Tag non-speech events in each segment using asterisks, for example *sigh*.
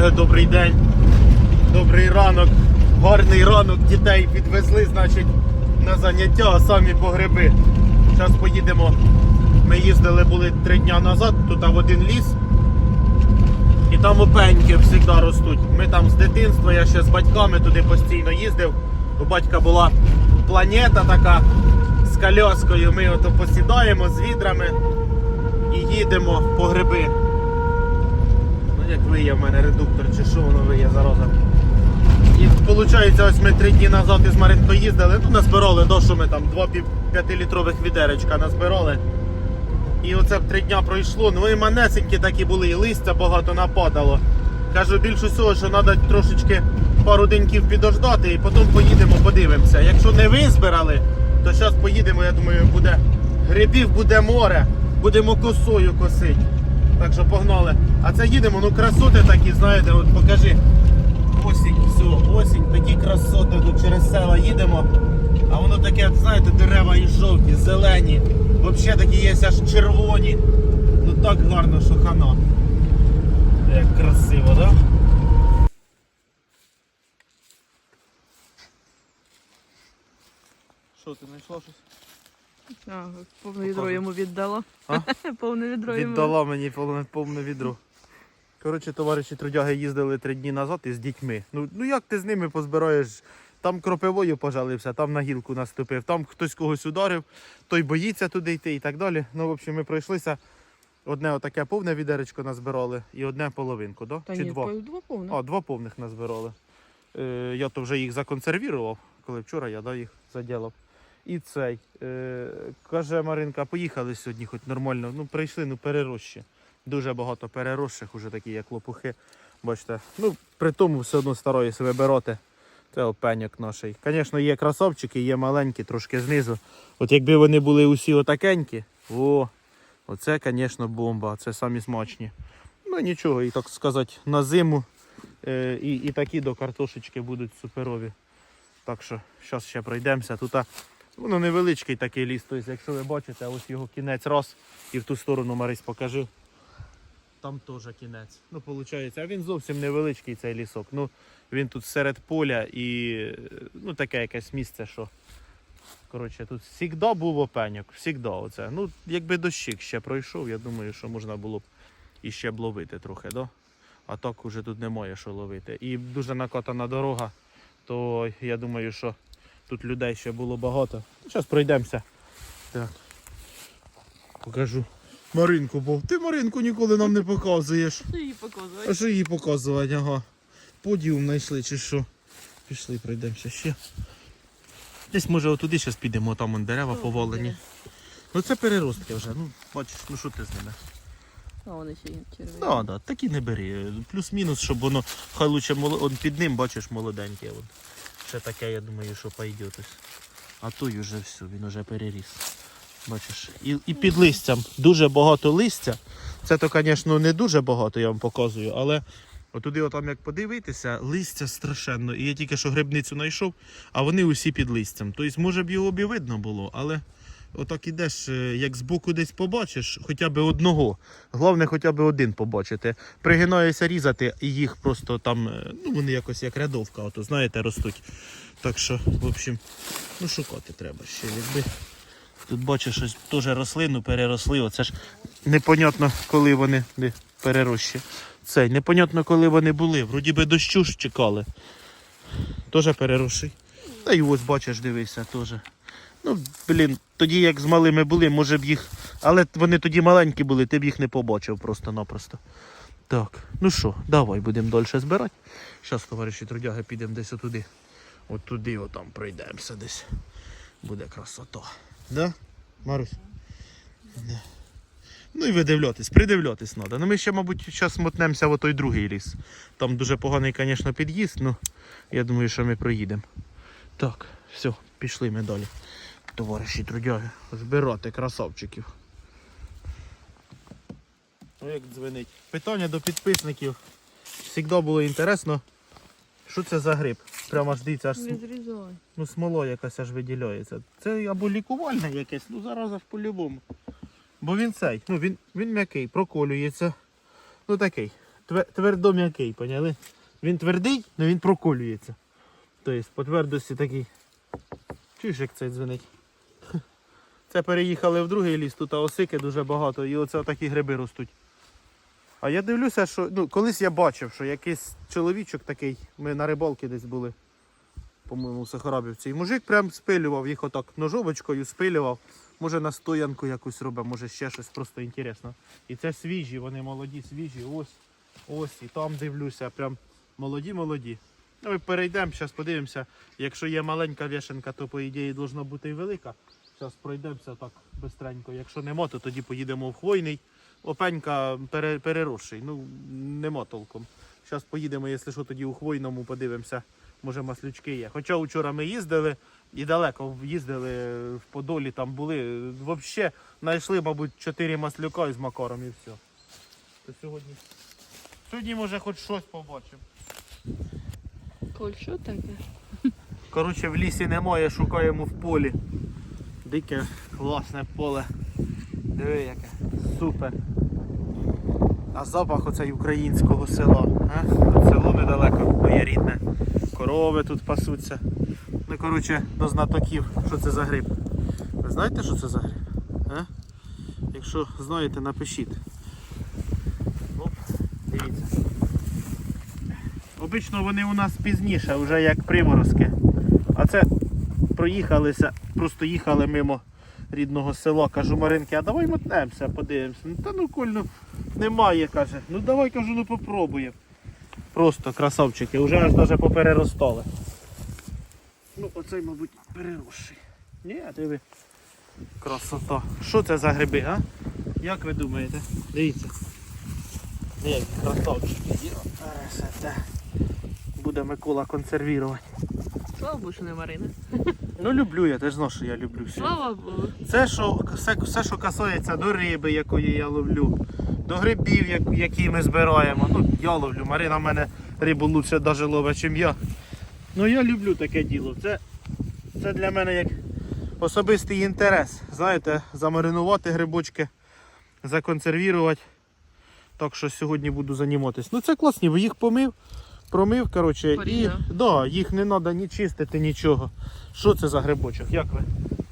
трудяги, добрий день. Добрий ранок. Гарний ранок. Дітей підвезли, значить, на заняття, а самі по гриби. Зараз поїдемо. Ми їздили були три дня назад, тут в один ліс. І там опеньки завжди ростуть. Ми там з дитинства, я ще з батьками туди постійно їздив. У батька була планета така з коляскою. Ми ото посідаємо з відрами і їдемо по гриби. Як виє в мене редуктор, чи що воно виє зараза. І виходить, ось ми три дні назад із Маринкою їздили, ну назбирали, до що ми там, два 5-літрових відеречка назбирали. І оце три дня пройшло. Ну і манесенькі такі були, і листя багато нападало. Кажу, більш усього, що треба трошечки пару деньків підождати і потім поїдемо, подивимося. Якщо не визбирали, то зараз поїдемо, я думаю, буде грибів, буде море, будемо косою косити. Так що погнали. А це їдемо, ну красоти такі, знаєте, от покажи. Осінь, все, осінь, такі красоти тут через села їдемо. А воно таке, знаєте, дерева і жовті, зелені. Взагалі такі є аж червоні. Ну так гарно, що хана. Як красиво, так? Да? Що, ти знайшла щось? А, повне відро йому віддала. А? *laughs* повне відро йому. Віддала мені повне, повне відро. Коротше, товариші трудяги їздили три дні назад із дітьми. Ну, ну як ти з ними позбираєш? Там кропивою пожалився, там на гілку наступив, там хтось когось ударив, той боїться туди йти і так далі. Ну, в общем, ми пройшлися. Одне отаке повне відеречко назбирали і одне половинку, да? Та Чи ні, два? два повне. А, два повних назбирали. Е, я то вже їх законсервірував, коли вчора я да, їх заділав. І цей. Е, каже Маринка, поїхали сьогодні, хоч нормально. Ну, прийшли, ну перерощі. Дуже багато переросших, уже такі, як лопухи. Бачите. Ну, при тому все одно стараюся вибирати. Це опеньок наш. Звісно, є красавчики, є маленькі, трошки знизу. От якби вони були усі отакенькі, о, оце, звісно, бомба. Це самі смачні. Ну нічого, і так сказати, на зиму е, і, і такі до картошечки будуть суперові. Так що зараз ще пройдемося. Тут воно невеличкий такий ліс. Тобто, якщо ви бачите, ось його кінець раз і в ту сторону Марись покажи. Там теж кінець. Ну, виходить, а він зовсім невеличкий цей лісок. Ну, він тут серед поля і ну, таке якесь місце, що. Коротше, тут завжди був опеньок, завжди оце. Ну, якби дощик ще пройшов, я думаю, що можна було б іще б ловити трохи, да? а так уже тут немає що ловити. І дуже накатана дорога, то я думаю, що тут людей ще було багато. Зараз пройдемося. Так. Покажу. Маринку, бо ти Маринку ніколи нам не показуєш. Що її показувати? А що її показувати? Ага. Подіум знайшли чи що. Пішли, пройдемося ще. Десь може отуди зараз підемо, там вон дерева повалені. Ну це переростки вже. Ну, бачиш, ну що ти з ними? А вони ще червоні. Так, да, такі не бери. Плюс-мінус, щоб воно хай лучше моло... он під ним, бачиш, молоденьке. Ще таке, я думаю, що пойде. ось. А той уже все, він уже переріс. Бачиш. І, і під листям дуже багато листя. Це то, звісно, не дуже багато, я вам показую, але отуди, отам, як подивитися, листя страшенно. І я тільки що грибницю знайшов, а вони усі під листям. Тобто, може б його б і видно було, але отак ідеш, е, як збоку десь побачиш, хоча б одного. Головне, хоча б один побачити. Пригинаюся різати, і їх просто там, е, ну вони якось як рядовка, ото, знаєте, ростуть. Так що, в общем, ну шукати треба ще. Якби тут бачиш, щось теж рослину переросли. Оце ж непонятно, коли вони перерощі. Цей, непонятно, коли вони були. Вроді би дощу ж чекали. Теж переросший. Та й ось бачиш, дивися, теж. Ну, блін, тоді як з малими були, може б їх. Але вони тоді маленькі були, ти б їх не побачив просто-напросто. Так, ну що, давай будемо далі збирати. Зараз, товариші трудяги, підемо десь отуди. От туди, отам пройдемося десь. Буде красота. Да? Марусь? Да. Ну і видивлятись, придивлятись треба. Ну ми ще, мабуть, зараз мотнемося в той другий ліс. Там дуже поганий, звісно, під'їзд, ну я думаю, що ми проїдемо. Так, все, пішли ми далі. Товариші трудяги, збирати красавчиків. Ну як дзвенить. Питання до підписників. Завжди було інтересно, що це за гриб. Прямо аж дивіться, аж Відрізай. ну, смоло якась аж виділяється. Це або лікувальне якесь, ну зараз аж по-любому. Бо він цей, ну він, він м'який, проколюється. Ну такий. тве- твердом'який, поняли? Він твердий, але він проколюється. Тобто по твердості такий. Чуєш, як цей дзвенить? Це переїхали в другий ліс, тут осики дуже багато, і оце такі гриби ростуть. А я дивлюся, що ну, колись я бачив, що якийсь чоловічок такий, ми на рибалці десь були, по-моєму, у Сахарабівці. І мужик прям спилював їх отак ножовочкою, спилював. Може на стоянку якусь робить, може ще щось просто інтересно. І це свіжі, вони молоді, свіжі. Ось, ось, і там дивлюся, прям молоді, молоді. Ну, ми перейдемо, зараз подивимося. Якщо є маленька вішенка, то по ідеї должна бути і велика. Зараз пройдемося так бистренько. Якщо нема, то тоді поїдемо в хвойний. Опенька пере, переросший, ну нема толком. Зараз поїдемо, якщо що, тоді у хвойному подивимося. Може маслючки є. Хоча вчора ми їздили і далеко їздили в Подолі, там були. Взагалі знайшли, мабуть, 4 маслюка із макаром і все. То сьогодні. Сьогодні може хоч щось побачимо. Коль, що таке? Коротше, в лісі немає, шукаємо в полі. Дике, класне поле. Диви яке. Супер. А запах оцей українського села. А? Село недалеко, моє рідне. Корови тут пасуться. Ну, коротше, до знатоків, що це за гриб. Ви знаєте, що це за гриб? А? Якщо знаєте, напишіть. Дивіться. Обично вони у нас пізніше, вже як приморозки. А це проїхалися, просто їхали мимо рідного села. Кажу Маринки, а давай мотнемося, подивимося. Ну та ну коль, ну немає, каже. Ну давай кажу, ну попробуємо. Просто красавчики, вже аж даже попереростали. Ну оцей, мабуть, переросший. Ні, диви. Красота. Що це за гриби, а? Як ви думаєте? Дивіться. Які красавчики. Буде Микола консервувати. Слава Богу, що не Марина. Ну люблю я, ти ж знаєш, що я люблю все. Слава Богу. Це що, все, все, що касається до риби, якої я ловлю, до грибів, які ми збираємо. Ну, я ловлю. Марина в мене рибу лучше навіть ловить, ніж я. Ну я люблю таке діло. Це, це для мене як особистий інтерес. Знаєте, замаринувати грибочки, законсервувати. Так що сьогодні буду займатися. Ну це класні, бо їх помив, промив, коротше, і да, їх не треба ні чистити, нічого. Що це за грибочок? Як ви?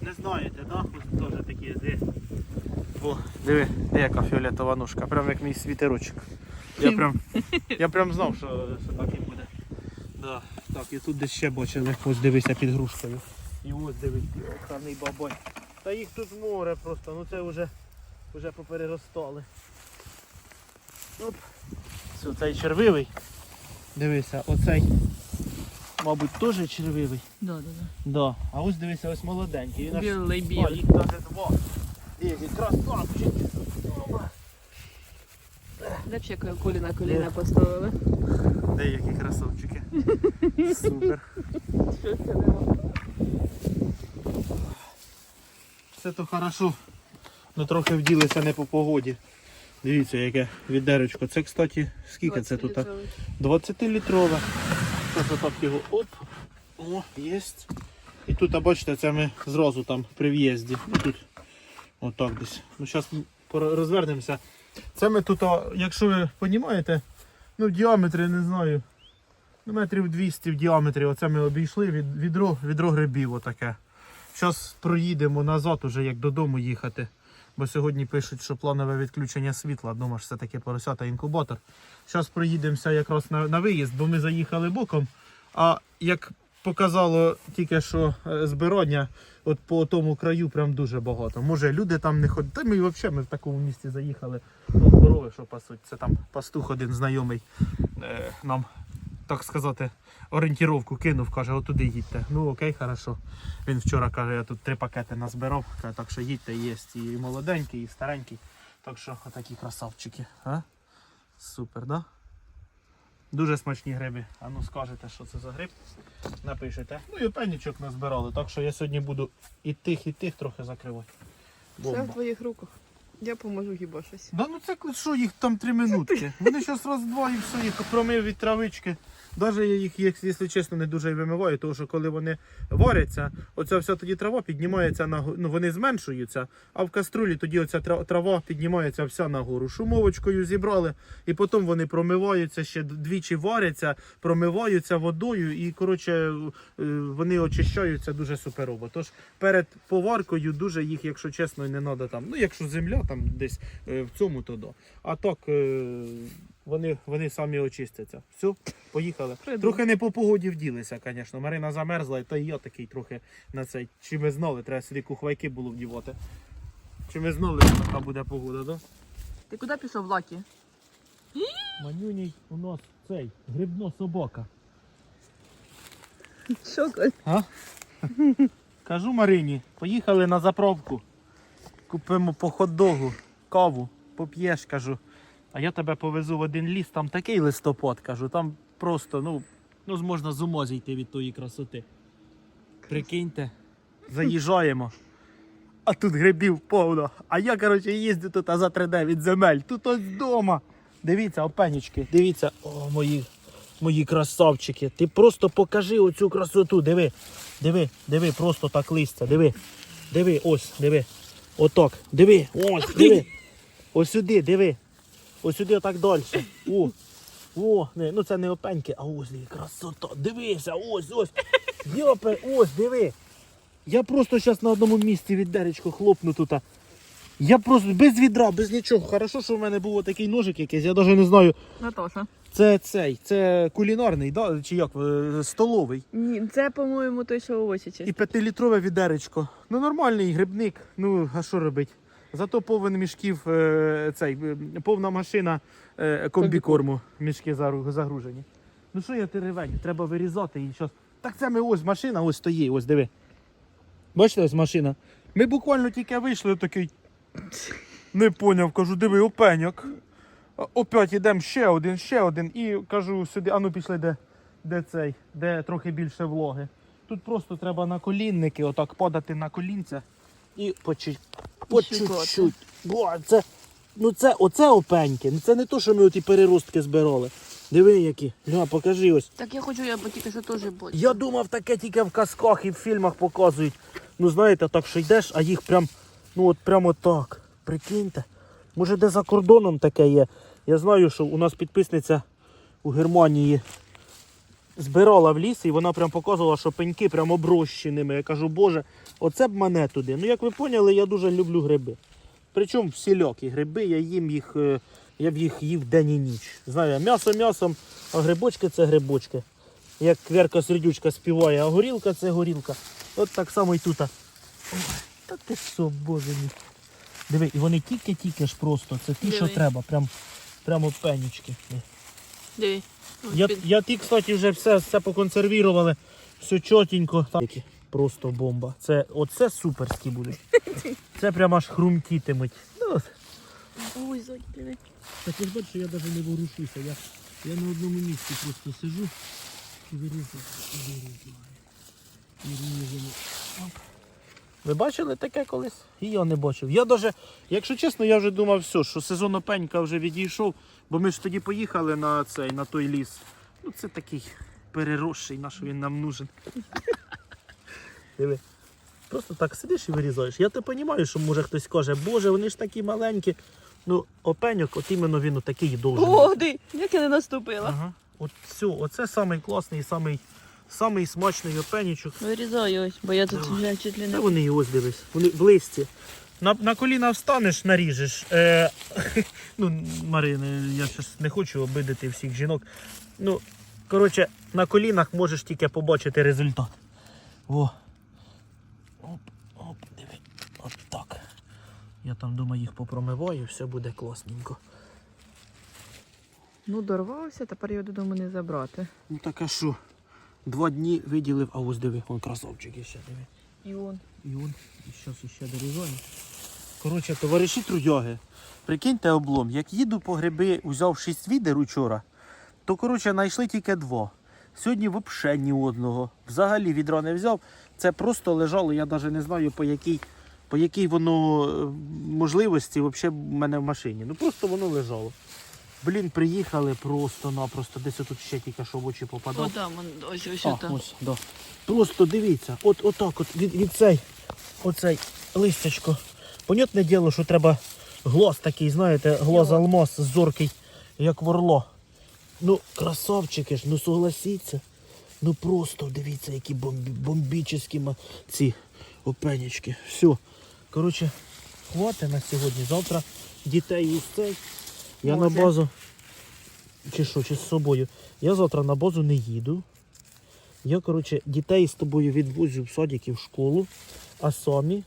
Не знаєте, так? Ось теж такі де. О, диви, де яка фіолетова ножка, прям як мій світерочок. Я прям, я прям знав, що, що так і буде. Да. Так, і тут десь ще бачили, ось дивися під грушкою. І ось дивись, охранний бабай. Та їх тут море просто, ну це вже, вже попереростали. Оп. Це цей червивий. Дивися, оцей, мабуть, теж червивий. Да, да, да. Да. А ось дивися, ось молоденький. Він аж- Білий білий. їх навіть два. Які красавчики. Де б ще колі на коліна поставили? Де які красавчики. *laughs* Супер. Це нема? Все то хорошо. Ну трохи вділися не по погоді. Дивіться, яке відеречко. Це, кстати, скільки це тут? 20-літрове. Зараз отак його оп. О, є. І тут, а бачите, це ми зразу там при в'їзді. Ну, тут отак десь. Ну, зараз розвернемося. Це ми тут, якщо ви розумієте, ну в діаметрі не знаю. Ну, метрів 200 в діаметрі. Оце ми обійшли від, відро, відро грибів отаке. Зараз проїдемо назад, уже як додому їхати. Бо сьогодні пишуть, що планове відключення світла. Думаєш, це таке поросята інкубатор. Зараз проїдемося якраз на, на виїзд, бо ми заїхали боком. А як показало тільки що е, збирання, от по тому краю прям дуже багато. Може люди там не ходять. Та ми взагалі ми в такому місці заїхали. Ну, корови, що пасуть. Це там пастух один знайомий е, нам, так сказати, орієнтіровку кинув, каже, отуди їдьте. Ну окей, хорошо. Він вчора каже, я тут три пакети назбирав, каже, так що їдьте, є і молоденький, і старенький. Так що отакі красавчики. А? Супер, да? Дуже смачні гриби. А ну скажете, що це за гриб, напишете. Ну і пенічок назбирали, так що я сьогодні буду і тих, і тих трохи закривати. Все в твоїх руках. Я поможу хіба щось. Да ну це що їх там три минутки. Вони зараз раз-два і все, їх промив від травички. Навіть я їх, якщо чесно, не дуже вимиваю, тому що коли вони варяться, оця вся тоді трава піднімається на ну, вони зменшуються, а в каструлі тоді оця трава піднімається вся нагору. Шумовочкою зібрали, і потім вони промиваються ще двічі варяться, промиваються водою, і коротше е, вони очищаються дуже суперово. Тож перед поваркою дуже їх, якщо чесно, не треба там. Ну, якщо земля там десь е, в цьому, то да. А так е, вони, вони самі очистяться. Все, поїхали. Придумав. Трохи не по погоді вділися, звісно. Марина замерзла, та і я такий трохи на цей. Чи ми знали, треба сюди кухвайки було вдівати. Чи ми знали, що така буде погода, да? Ти куди пішов, Лакі? Манюній у нас цей грибна собака. Що, А? *laughs* Кажу Марині, поїхали на заправку. Купимо по хот-догу, каву, поп'єш, кажу. А я тебе повезу в один ліс, там такий листопад, кажу, там просто, ну, ну можна з ума зійти від тої красоти. Прикиньте, заїжджаємо. А тут грибів повно. А я, коротше, їздю тут а за 3D від земель. Тут ось вдома. Дивіться, опенічки, дивіться, о, мої, мої красавчики. Ти просто покажи оцю красоту. Диви, диви, диви, просто так листя, диви. Диви, ось, диви. Отак. Диви, ось, диви. Ось сюди, диви. Ось сюди отак далі. О, о, не, ну це не опеньки, а ось диви, красота. Дивися, ось, ось. Йопе, ось, диви. Я просто зараз на одному місці від деречко хлопну тут. Я просто без відра, без нічого. Хорошо, що в мене був такий ножик якийсь, я навіть не знаю. Наташа. Це цей, це кулінарний, да? чи як, е, столовий. Ні, це, по-моєму, той, що овочі І п'ятилітрове відеречко. Ну нормальний грибник. Ну, а що робить? Зато повен мішків, е, цей, е, повна машина е, комбікорму, мішки загружені. Ну що я ти ревень? Треба вирізати і щось. Так це ми ось машина, ось стоїть, ось диви. Бачите, ось машина. Ми буквально тільки вийшли такий. Не поняв, кажу, диви, опеняк. А, Опять ідемо ще один, ще один. І кажу сюди, а ну пішли, де, де цей, де трохи більше влоги. Тут просто треба на колінники, отак падати на колінця і по, чуть, по чуть-чуть. Бо це, ну це, оце опеньки. Ну це не то, що ми оті переростки збирали. Диви які. Ля, покажи ось. Так я хочу, я тільки що теж бачу. Я думав, таке тільки в казках і в фільмах показують. Ну знаєте, так що йдеш, а їх прям, ну от прямо так. Прикиньте. Може де за кордоном таке є. Я знаю, що у нас підписниця у Германії збирала в ліс і вона прям показувала, що пеньки прям оброщеними. Я кажу, боже, оце б мене туди. Ну як ви поняли, я дуже люблю гриби. Причому всілякі гриби, я їм їх, е, я б їх їв день і ніч. Знаю, м'ясо м'ясом, а грибочки це грибочки. Як Верка Сердючка співає, а горілка це горілка. От так само і тут. Ой, та ти що, боже мій. Диви, і вони тільки-тільки ж просто. Це ті, що треба. Прям, прямо пенічки. Диви. Я, я ті, кстати, вже все, все поконсервірували, все чотенько. Просто бомба. Це, оце суперські будуть. *laughs* Це прямо аж хрумтітимуть. Ну, Ой, диви. так я ж бачу, я навіть не ворушуся. Я, я на одному місці просто сижу і вирізаю. і вирізаю. Ви бачили таке колись? І я не бачив. Я даже, якщо чесно, я вже думав, все, що сезон опенька вже відійшов, бо ми ж тоді поїхали на цей, на той ліс. Ну це такий переросший, на що він нам нужен. *laughs* Диви. Просто так сидиш і вирізаєш. Я то розумію, що може хтось каже, боже, вони ж такі маленькі. Ну, опеньок, от іменно він такий должен. О, ди, як я не наступила. Ага. От все, оце самий класний, самий, самий смачний опенічок. Вирізаю ось, бо я тут вже чуть ли Та вони і ось дивись, вони в листі. На, на коліна встанеш, наріжеш. Е, *laughs* ну, Марина, я щось не хочу обидити всіх жінок. Ну, коротше, на колінах можеш тільки побачити результат. О. Оп, оп, диви. От так. Я там думаю, їх попромиваю, все буде класненько. Ну, дорвався, тепер його додому не забрати. Ну так а що? Два дні виділив, а ось диви, он красавчик іще, диви. І он. І он, і зараз іще дорізаю. Коротше, товариші трудяги, прикиньте облом, як їду по гриби, узяв 6 відер учора, то коротше знайшли тільки два. Сьогодні взагалі ні одного. Взагалі відра не взяв. Це просто лежало, я навіть не знаю по якій, по якій воно е, можливості взагалі в мене в машині. Ну просто воно лежало. Блін, приїхали просто-напросто. Десь тут ще тільки що в очі попадав. О, там, ось, ось, А, там. ось, да. Просто дивіться, от отак от від, від цей, оцей листячко. Понятне діло, що треба глаз такий, знаєте, глаз алмаз зоркий, як ворло. Ну, красавчики ж, ну согласіться. Ну просто дивіться, які бомбі, бомбічні ці опенічки. Все. Коротше, хватить на сьогодні. Завтра дітей цей. Я Може. на базу. Чи що, чи з собою. Я завтра на базу не їду. Я, коротше, дітей з тобою відвозю в садик і в школу, а самі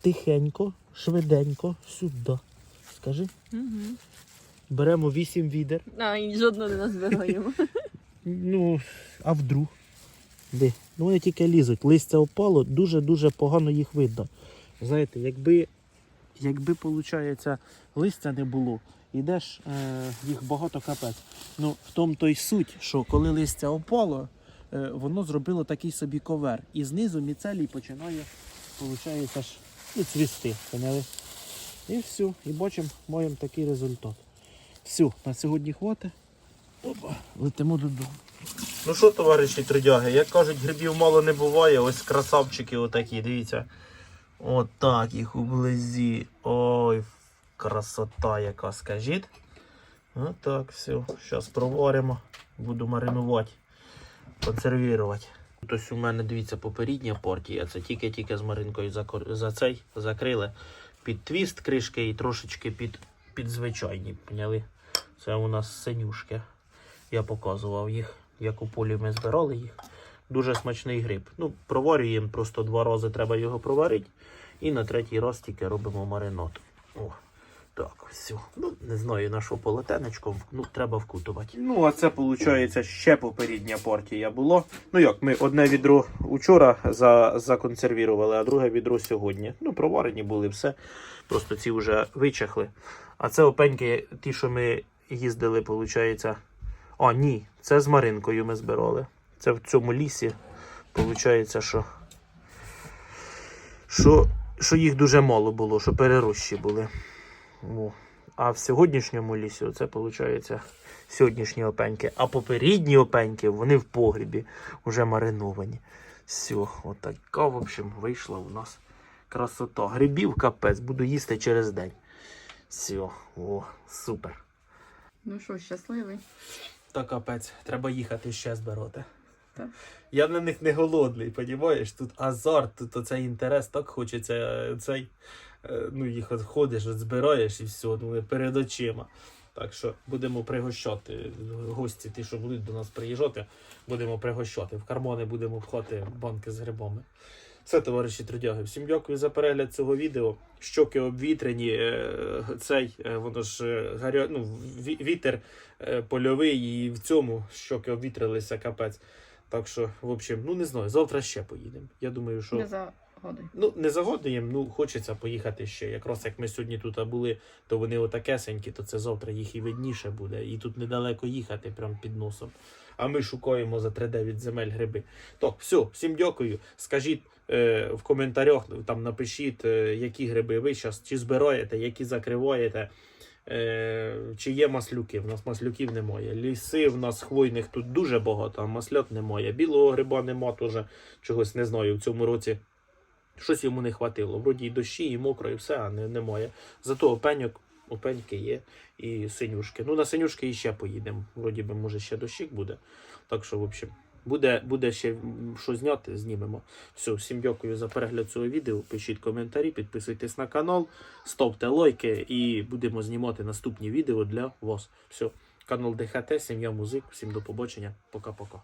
тихенько, швиденько сюди. Скажи, Угу. беремо 8 відер. А, і жодного не назбираємо. *laughs* Ну, а вдруг? Де? Ну вони тільки лізуть. Листя опало, дуже-дуже погано їх видно. Знаєте, якби, якби виходить, листя не було, ідеш, е, їх багато капець. Ну, в тому то й суть, що коли листя опало, е, воно зробило такий собі ковер. І знизу міцелій починає, виходить, аж і цвісти. Поняли? І все. І бачимо, маємо такий результат. Все, на сьогодні хватить. Опа, летимо додому. Ну що, товариші трудяги, як кажуть, грибів мало не буває, ось красавчики отакі, дивіться. Отак їх ублизі. Ой, красота яка, скажіть. Отак, все. Зараз проваримо. Буду маринувати, консервувати. Тут ось у мене, дивіться, попередня партія. Це тільки-тільки з маринкою за цей закрили. Під твіст кришки і трошечки під, під звичайні. Поняли? Це у нас синюшки. Я показував їх, як у полі ми збирали їх. Дуже смачний гриб. Ну, проварюємо, просто два рази треба його проварити. І на третій раз тільки робимо маринад. О, так, все. Ну, не знаю, на що полотенечком, ну, треба вкутувати. Ну, а це, виходить, ще попередня партія було. Ну як, ми одне відро учора за, законсервірували, а друге відро сьогодні. Ну, проварені були все. Просто ці вже вичахли. А це опеньки, ті, що ми їздили, виходить. А, ні, це з Маринкою ми збирали. Це в цьому лісі. Виходить, що, що, що їх дуже мало було, що перерощі були. О. А в сьогоднішньому лісі, це виходить сьогоднішні опеньки. А попередні опеньки, вони в погрібі вже мариновані. Все, отака, в общем, вийшла у нас красота. Грибів капець, буду їсти через день. Все, о, супер. Ну що, щасливий? Та капець, треба їхати ще збирати. Так. Я на них не голодний, понімаєш? Тут азарт, тут оцей інтерес, так хочеться е, цей. Е, Ну, їх ходиш, збираєш і все, ну, перед очима. Так що будемо пригощати. Гості, ті, що будуть до нас приїжджати, будемо пригощати. В кармани будемо пхати банки з грибами. Все, товариші трудяги, всім дякую за перегляд цього відео. Щоки обвітрені, е, цей, е, воно ж гаря... ну, вітер польовий і в цьому щоки обвітрилися капець. Так що, в общем, ну не знаю, завтра ще поїдемо. Я думаю, що. Не. Ну, не загодуємо, ну хочеться поїхати ще. Якраз як ми сьогодні тут були, то вони отакесенькі, то це завтра їх і видніше буде. І тут недалеко їхати, прям під носом. А ми шукаємо за 3-9 земель гриби. Так, все, всім дякую. Скажіть е, в коментарях, там напишіть, е, які гриби ви зараз чи збираєте, які закриваєте. Е, чи є маслюки? В нас маслюків немає. Ліси в нас хвойних тут дуже багато, а маслят немає. Білого гриба нема теж. Чогось не знаю. В цьому році щось йому не хватило. Вроді і дощі, і мокро, і все, а не, немає. Зато опеньок, опеньки є і синюшки. Ну, на синюшки іще поїдемо. Вроді би, може, ще дощик буде. Так що, в общем, буде, буде ще що зняти, знімемо. Все, всім дякую за перегляд цього відео. Пишіть коментарі, підписуйтесь на канал, ставте лайки і будемо знімати наступні відео для вас. Все, канал ДХТ, сім'я музик. Всім до побачення. Пока-пока.